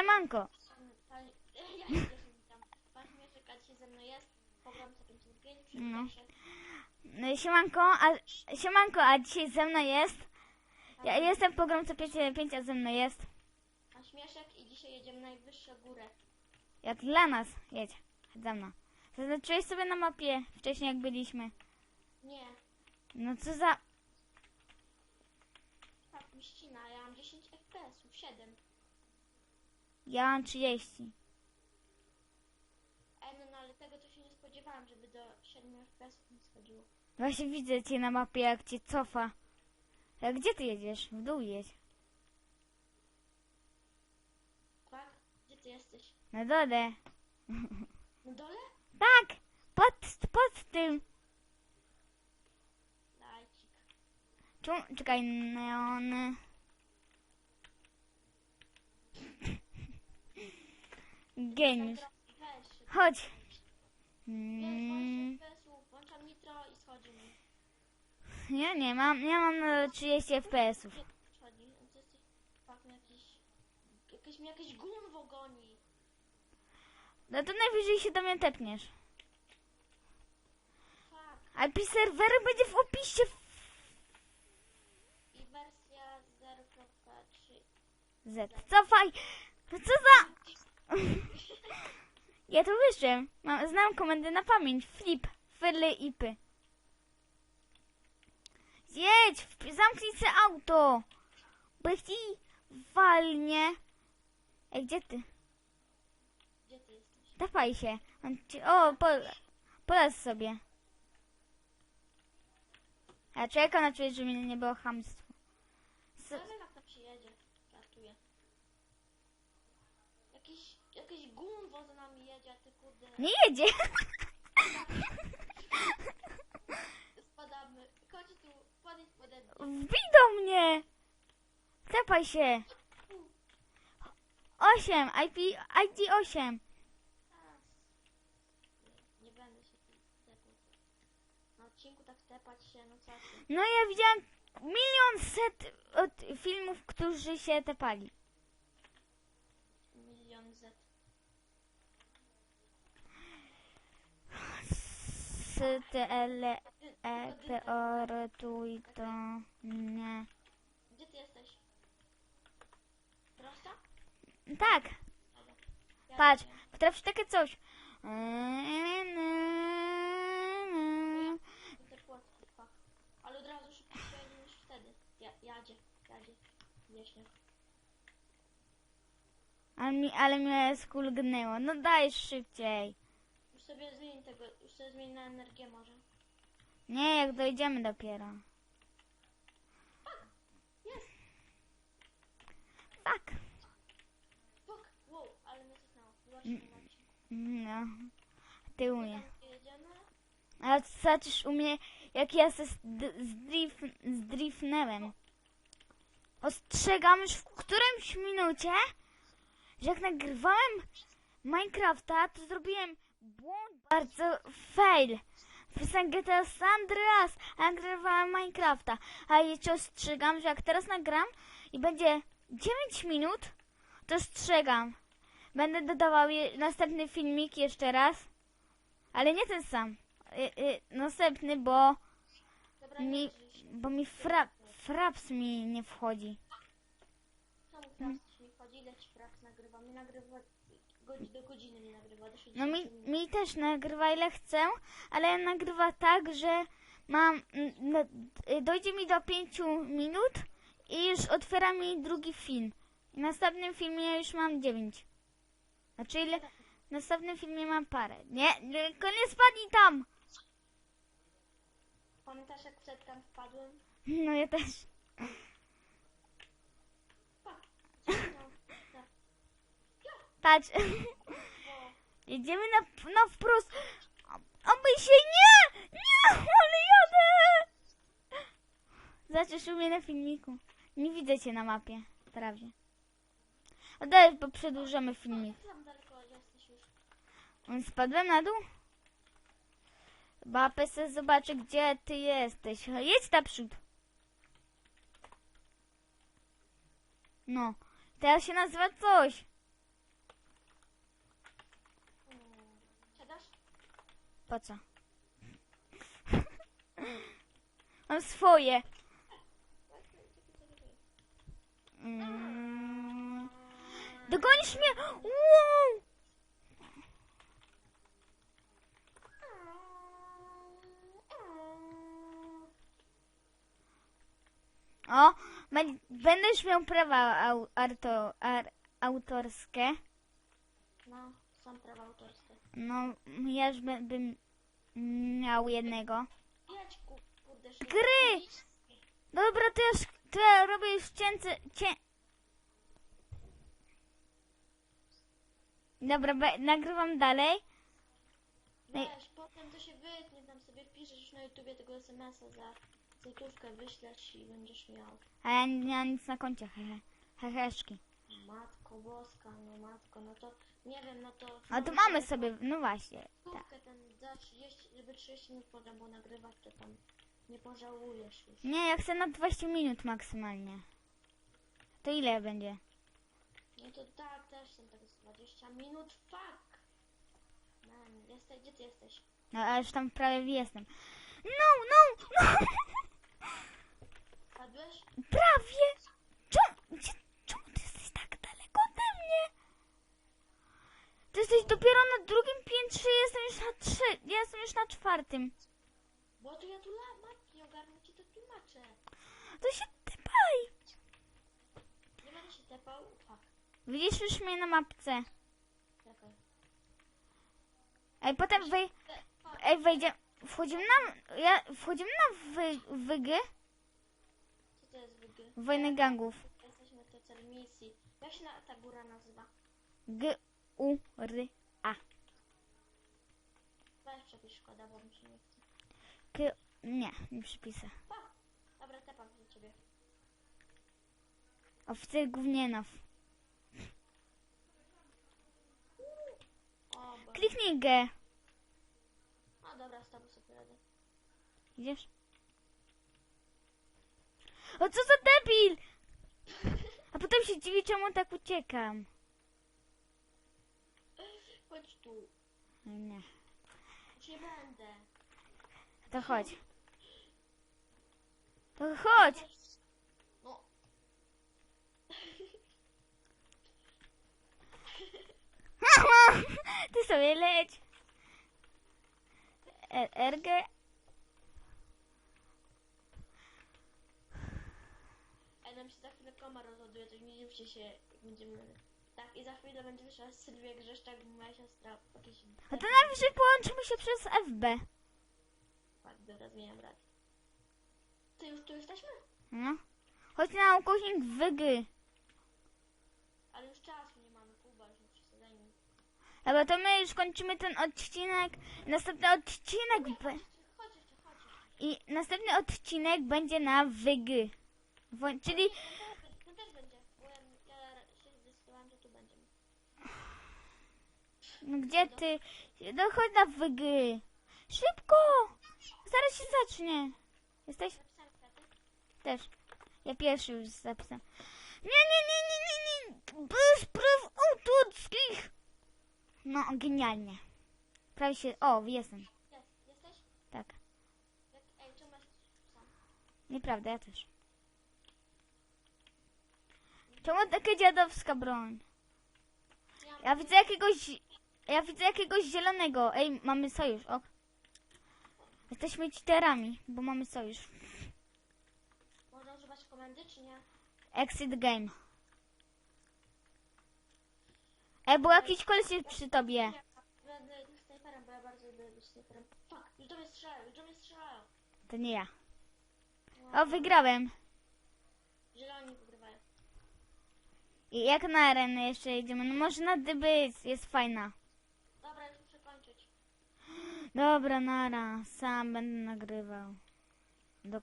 Siemanko. Pan, ja się też witam. Pan Śmieszek, a dzisiaj ze mną jest. Program 155, No. No, Siemanko, a, siemanko, a dzisiaj ze mną jest... Ja jestem w pogromce 5, a ze mną jest... Pan Śmieszek i dzisiaj jedziemy na najwyższą górę. Jak dla nas, jedź, chodź za mną. Zaznaczyłeś sobie na mapie wcześniej jak byliśmy. Nie, No co za... tak mi ja mam 10 FPS-ów, 7. Ja mam 30. Ej, no, no ale tego to się nie spodziewałam, żeby do 7 FPS-ów nie schodziło. Właśnie widzę cię na mapie jak cię cofa. A gdzie ty jedziesz? W dół jedź. Tak? Gdzie ty jesteś? Na dole. Na dole? Tak! Pod, pod tym. Lajcik. Czemu? Czekaj, neony. Geniusz. Chodź. Mm, 20 FPS-ów, włączam nitro i schodzi mi. ja nie mam, ja mam na 30 FPS-ów. Schodzi? To jesteś... Fakt, mnie jakiś... Jakieś gunwo goni. No to najwyżej się do mnie tepniesz. Fakt. IP serweru będzie w opisie. I wersja 0.3. Z. Cofaj! Co za... Ja to. Mam, znam komendy na pamięć. Flip, fyle, ipy. Jedź! w- Zamknij se auto! Bo ci walnie... Ej, gdzie ty? Gdzie ty jesteś? Dawaj się. O, po... polaz sobie. Ja czekam na ciebie, żeby mnie nie było chamstwo. S- Ale jak tam się jedzie? Żartuję. Jakiś, jakieś gunwo za nami jedzie, a ty kurde... nie jedzie! Spadamy. Chodź tu, podejdź pode mnie. Wbij do mnie! Tepaj się! 8, IP, ID 8. A, Nie, nie będę się tu tepał. Na odcinku tak tepać się, no co ty? No ja widziałam milion set od filmów, którzy się tepali. Milion Z. S, T, L, E, P, O, R, tu i to, nie. Gdzie ty jesteś? Prosto? Tak. Ja patrz, potrafisz takie coś. Ale od razu szybko niż wtedy. Ja, jadzie, jadzie. Wieśniak. Ale mi, ale mnie skulgnęło. No daj szybciej. Sobie zmień tego, już sobie zmień na energię może. Nie, jak dojdziemy dopiero. Jest! Tak. Fuck! Wow, ale mnie cisnęło. Właśnie na odcinku. No. Ty umie. Tam jedziemy. Ale zobaczysz u mnie, jak ja se zd- zdrif, zdrifnęłem. Ostrzegam już w którymś minucie, że jak nagrywałem Minecrafta, to zrobiłem błąd bardzo fail. Wpisałem GTA San Andreas, a nagrywałem Minecrafta. A jeszcze ostrzegam, że jak teraz nagram i będzie 9 minut, to ostrzegam. Będę dodawał je, następny filmik jeszcze raz, ale nie ten sam. Y, y, następny, bo Dobra, mi, bo mi fra, fraps mi nie wchodzi. Czemu fraps ci nie wchodzi? Ile ci fraps nagrywa do godziny mi nagrywa, do 60 No mi, minut. mi też nagrywa ile chcę, ale nagrywa tak, że mam, y, dojdzie mi do 5 minut i już otwiera mi drugi film. I w następnym filmie już mam 9. Znaczy ile, w następnym filmie mam parę. Nie, nie, tylko nie spadnij tam! Pamiętasz jak przed tam wpadłem? No ja też. Fuck! No, no. Patrz. Jedziemy na, na wprost. Oby się nie! Nie! Ale jadę! Zobaczysz u mnie na filmiku. Nie widzę cię na mapie. Prawie. Oddaj, bo przedłużamy filmik. On Spadłem na dół? Chyba se zobaczy, gdzie ty jesteś. Jedź naprzód. No. Teraz się nazywa coś. Po co? Mam swoje. Mm. Dogonisz mnie! Wow! O, bę- będę już miał prawa au, arto, ar, autorskie. No, są prawa autorskie. No, ja już by, bym miał jednego. Gry! Dobra, to ja, już, to ja robię już cięce, cię... Dobra, be, nagrywam dalej. Weź, potem to się wytnie, tam sobie wpiszesz już na YouTubie tego SMS-a za złotówkę, wyślesz i będziesz miał. A ja nie mam nic na koncie, hehe. Heheszki. Matko boska, no matko, no to nie wiem, no to... A to mamy sobie, no właśnie. Tak. Ten za 30, żeby 30 minut potem było nagrywać, to tam nie pożałujesz już. Nie, ja chcę na 20 minut maksymalnie. To ile będzie? No to tak, też są tak z 20 minut, fuck! Man, jesteś, gdzie ty jesteś? No, a już tam prawie jestem. No, no, no! Padłeś? Prawie! Czemu, gdzie, czemu ty jesteś tak daleko ode mnie? Ty jesteś dopiero na drugim piętrze, jestem już na trzy, ja jestem już na czwartym. Bo to ja tu la, matki, ogarnę ci to tłumaczę. To się typaj! Nie będę się tepał, fuck, Widzisz już mnie na mapce. czekaj. Ej, potem wej, Te, fuck, ej, wejdzie, wchodzimy na, ja, wchodzimy na wy, wygy, co to jest wygy? wojny gangów. Jesteśmy w cel misji. Jak się na, ta góra nazywa? G, U, R, A. Weź przepisz, szkoda, bo mi się nie chce. K, nie, nie przypisę. Fuck! Dobra, tepam do ciebie. Oficer Gównienow. O, bo... Kliknij G. O, dobra, z tobą sobie radę. Idziesz? O co za debil! A potem się dziwi, czemu tak uciekam. Chodź tu. Nie. Nie będę. To chodź. To chodź! No, Ty sobie leć. E- RG. Ej, nam się za chwilę koma rozładuje, to nie dziwcie się, będziemy... Tak, i za chwilę będzie wyszła Sylwia Grzeszczak, moja siostra, jakieś... A to najwyżej połączymy się przez FB. Tak, dobra, zmieniam rad. Ty już tu jesteśmy? No. Chodź na ukośnik wygy. Ale już czasu nie mamy, Kuba, już nie przesadzajmy. Dobra, to my już kończymy ten odcinek. Następny odcinek. Be- Chodź jeszcze, chodź jeszcze. I następny odcinek będzie na wygy. Wo- czyli Ten też będzie, bo ja, ja się zdecydowałam, że tu będziemy. no gdzie ty? No chodź na wygy. Szybko! Zaraz się zacznie. Jesteś? Też. Ja pierwszy już zapisałem. Nie, nie, nie, nie, nie, nie. Bez praw autorskich. No, genialnie. Prawie się... O, jestem. Jest, jesteś? Tak. Ej, czemu masz? Nieprawda, ja też. Czemu taka dziadowska broń? Ja widzę jakiegoś... Ja widzę jakiegoś zielonego. Ej, mamy sojusz, ok. Jesteśmy cheaterami, bo mamy sojusz. Można używać komendy, czy nie? Exit game. Ej, bo jakiś koleś jest przy tobie. Ja będę snajperem, bo ja bardzo lubię być snajperem. Fuck, już do mnie strzelają, już do mnie strzelają. To nie ja. O, wygrałem. Zieloni wygrywają. I jak na arenę jeszcze jedziemy? No może na dybyc, jest fajna. Dobra, już muszę kończyć. Dobra, nara, sam będę nagrywał. Do